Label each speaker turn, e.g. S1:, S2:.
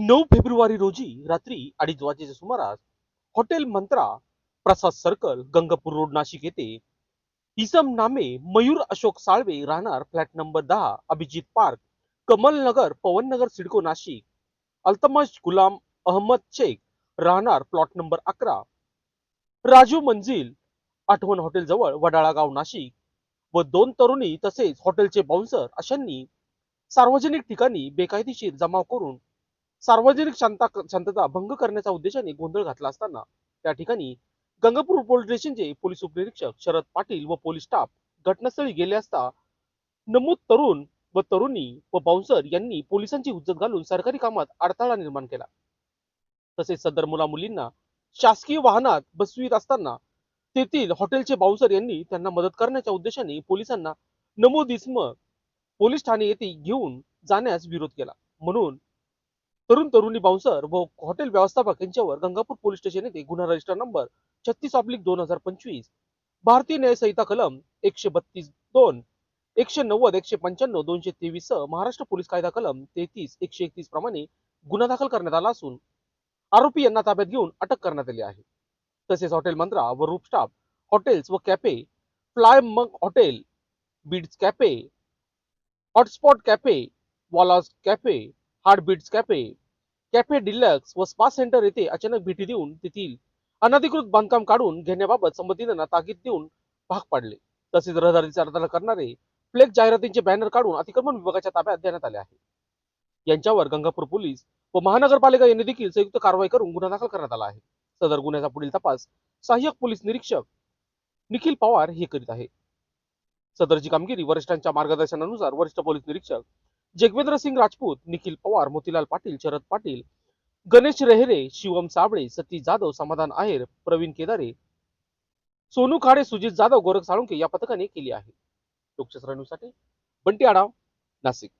S1: नऊ फेब्रुवारी रोजी रात्री अडीच वाजेच्या सुमारास hotel Mantra Prasad circle Gangapur road Nashik येथे इसम नामे मयूर अशोक साळवे राहणार फ्लॅट नंबर दहा अभिजित पार्क कमलनगर पवननगर सिडको नाशिक. अल्तमश गुलाम अहमद शेख राहणार प्लॉट नंबर अकरा. राजू मंजिल आठवण हॉटेल जवळ वडाळा गाव नाशिक. व दोन तरुणी तसेच हॉटेलचे बाउन्सर अशांनी सार्वजनिक ठिकाणी बेकायदेशीर जमाव करून सार्वजनिक शांता शांतता भंग करण्याच्या उद्देशाने गोंधळ घातला असताना त्या ठिकाणी गंगापूर पोलीस स्टेशनचे पोलीस उपनिरीक्षक शरद पाटील व पोलीस स्टाफ घटनास्थळी गेले असता नमूद तरुण व तरुणी व बाउन्सर यांनी पोलिसांची हुज्जत घालून सरकारी कामात अडथळा निर्माण केला. तसेच सदर मुला मुलींना शासकीय वाहनात बसवीत असताना तेथील हॉटेलचे बाउन्सर यांनी त्यांना मदत करण्याच्या उद्देशाने पोलिसांना नमोदिस्म पोलीस ठाणे येथे घेऊन जाण्यास विरोध केला. म्हणून तरुण तरुणी बाउन्सर व हॉटेल व्यवस्थापक यांच्यावर गंगापूर पोलीस स्टेशन येथे गुन्हा रजिस्टर नंबर छत्तीस ऑब्लिक दोन हजार पंचवीस. भारतीय न्यायसंहिता कलम एकशे बत्तीस दोन एकशे नव्वद एकशे पंच्याण्णव दोनशे तेवीस सह महाराष्ट्र पोलीस कायदा कलम तेहतीस एकशे एकतीस प्रमाणे गुन्हा दाखल करण्यात आला असून आरोपी यांना ताब्यात घेऊन अटक करण्यात आली आहे. तसेच हॉटेल मंत्रा व रूप स्टाफ हॉटेल्स व कॅफे फ्लाय मग hotel beads cafe hotspot cafe Wallace cafe heartbeats cafe. Cafe deluxe व स्पा सेंटर येथे अचानक भेटी देऊन तेथील अनधिकृत बांधकाम काढून घेण्याबाबत संबंधितांना ताकीद देऊन भाग पाडले. तसेच रहदारीचा अर्धा करणारे फ्लेक्स जाहिरातींचे बॅनर काढून अतिक्रमण विभागाच्या ताब्यात देण्यात आले आहे. यांच्यावर गंगापूर पोलीस व महानगरपालिका यांनी देखील संयुक्त कारवाई करून गुन्हा दाखल करण्यात आला आहे. सदर गुन्ह्याचा पुढील तपास सहाय्यक पोलीस निरीक्षक निखिल पवार हे करीत आहे. सदरची कामगिरी वरिष्ठांच्या मार्गदर्शनानुसार वरिष्ठ पोलीस निरीक्षक जगवेंद्र सिंग राजपूत निखिल पवार मोतीलाल पाटील शरद पाटील गणेश रेहरे शिवम साबळे सती जाधव समाधान आहेर प्रवीण केदारे सोनू खाडे सुजित जाधव गोरख साळुंके या पथकाने केली आहे. लोकशास्त्र न्यूजसाठी बंटी आडाव नाशिक.